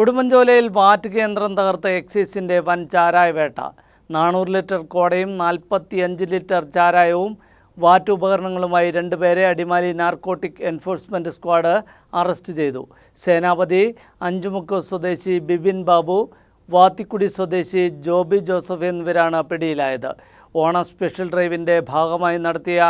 ഉടുമ്പൻചോലയിൽ വാറ്റ് കേന്ദ്രം തകർത്ത എക്സൈസിന്റെ വൻ ചാരായ വേട്ട. നാനൂറ് ലിറ്റർ കോടയും നാൽപ്പത്തി അഞ്ച് ലിറ്റർ ചാരായവും വാറ്റ് ഉപകരണങ്ങളുമായി രണ്ടുപേരെ Adimali narcotic enforcement squad arrest ചെയ്തു. സേനാപതി അഞ്ചുമുക്ക് സ്വദേശി ബിബിൻ ബാബു വാത്തിക്കുടി സ്വദേശി ജോബി ജോസഫ് എന്നിവരാണ് പിടിയിലായത്. ഓണ സ്പെഷ്യൽ ഡ്രൈവിന്റെ ഭാഗമായി നടത്തിയ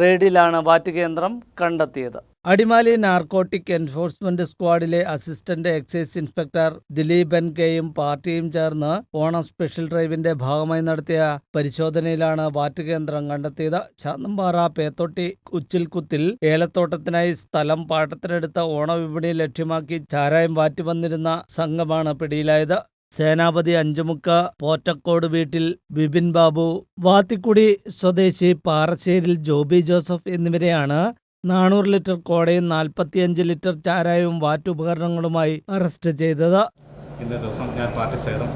റെയ്ഡിലാണ് വാറ്റ് കേന്ദ്രം കണ്ടെത്തിയത്. അടിമാലി നാർക്കോട്ടിക് എൻഫോഴ്സ്മെന്റ് സ്ക്വാഡിലെ അസിസ്റ്റന്റ് എക്സൈസ് ഇൻസ്പെക്ടർ ദിലീപൻ കെയും പാർട്ടിയും ചേർന്ന് ഓണം സ്പെഷ്യൽ ഡ്രൈവിന്റെ ഭാഗമായി നടത്തിയ പരിശോധനയിലാണ് വാറ്റ് കേന്ദ്രം കണ്ടെത്തിയത്. ശാന്തംപാറ പേത്തൊട്ടി ഉച്ചിൽകുത്തിൽ ഏലത്തോട്ടത്തിനായി സ്ഥലം പാട്ടത്തിനെടുത്ത ഓണവിപണി ലക്ഷ്യമാക്കി ചാരായം വാറ്റി വന്നിരുന്ന സംഘമാണ് പിടിയിലായത്. സേനാപതി അഞ്ചുമുക്ക പോറ്റക്കോട് വീട്ടിൽ ബിപിൻ ബാബു വാത്തിക്കുടി സ്വദേശി പാറശ്ശേരിൽ ജോബി ജോസഫ് എന്നിവരെയാണ് നാനൂറ് ലിറ്റർ കോടയും നാൽപ്പത്തിയഞ്ച് ലിറ്റർ ചാരായവും വാറ്റുപകരണങ്ങളുമായി അറസ്റ്റ് ചെയ്തത്. ഇന്നേ ദിവസം ഞാൻ പാർട്ടി സേതം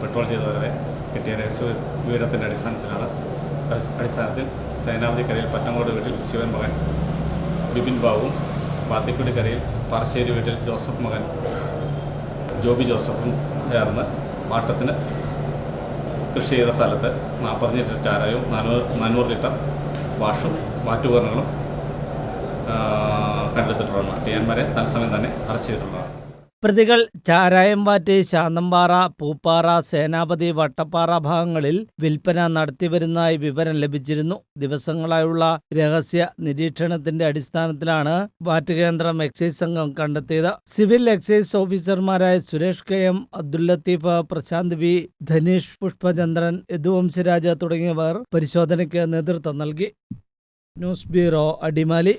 പെട്രോൾ ചെയ്തവരെ കിട്ടിയ രഹസ്യ വിവരത്തിന്റെ അടിസ്ഥാനത്തിലാണ്. അടിസ്ഥാനത്തിൽ സേനാപതി കരയിൽ പറ്റങ്ങോട് വീട്ടിൽ ശിവൻ മകൻ ബിപിൻ ബാബുവും പാത്തിക്കുടി കരയിൽ പാറശ്ശേരി വീട്ടിൽ ജോസഫ് മകൻ ജോബി ജോസഫും ചേർന്ന് പാട്ടത്തിന് കൃഷി ചെയ്ത സ്ഥലത്ത് നാൽപ്പത്തഞ്ച് ലിറ്റർ ചാരായവും നാനൂറ് നാനൂറ് ലിറ്റർ വാഷും വാറ്റുപകരണങ്ങളും ടി എൻ ടിയാൻമാരെ തത്സമയം തന്നെ അറസ്റ്റ് ചെയ്തിട്ടുള്ളതാണ്. പ്രതികൾ ചാരായംവാറ്റ് ശാന്തംപാറ പൂപ്പാറ സേനാപതി വട്ടപ്പാറ ഭാഗങ്ങളിൽ വിൽപ്പന നടത്തിവരുന്നതായി വിവരം ലഭിച്ചിരുന്നു. ദിവസങ്ങളായുള്ള രഹസ്യ നിരീക്ഷണത്തിന്റെ അടിസ്ഥാനത്തിലാണ് വാറ്റ് കേന്ദ്രം എക്സൈസ് സംഘം കണ്ടെത്തിയത്. സിവിൽ എക്സൈസ് ഓഫീസർമാരായ Suresh K M Abdul Latheef Prasanth V Dhaneesh Pushpachandran Yaduvamsharaja തുടങ്ങിയവർ പരിശോധനയ്ക്ക് നേതൃത്വം നൽകി. News bureau Adimali.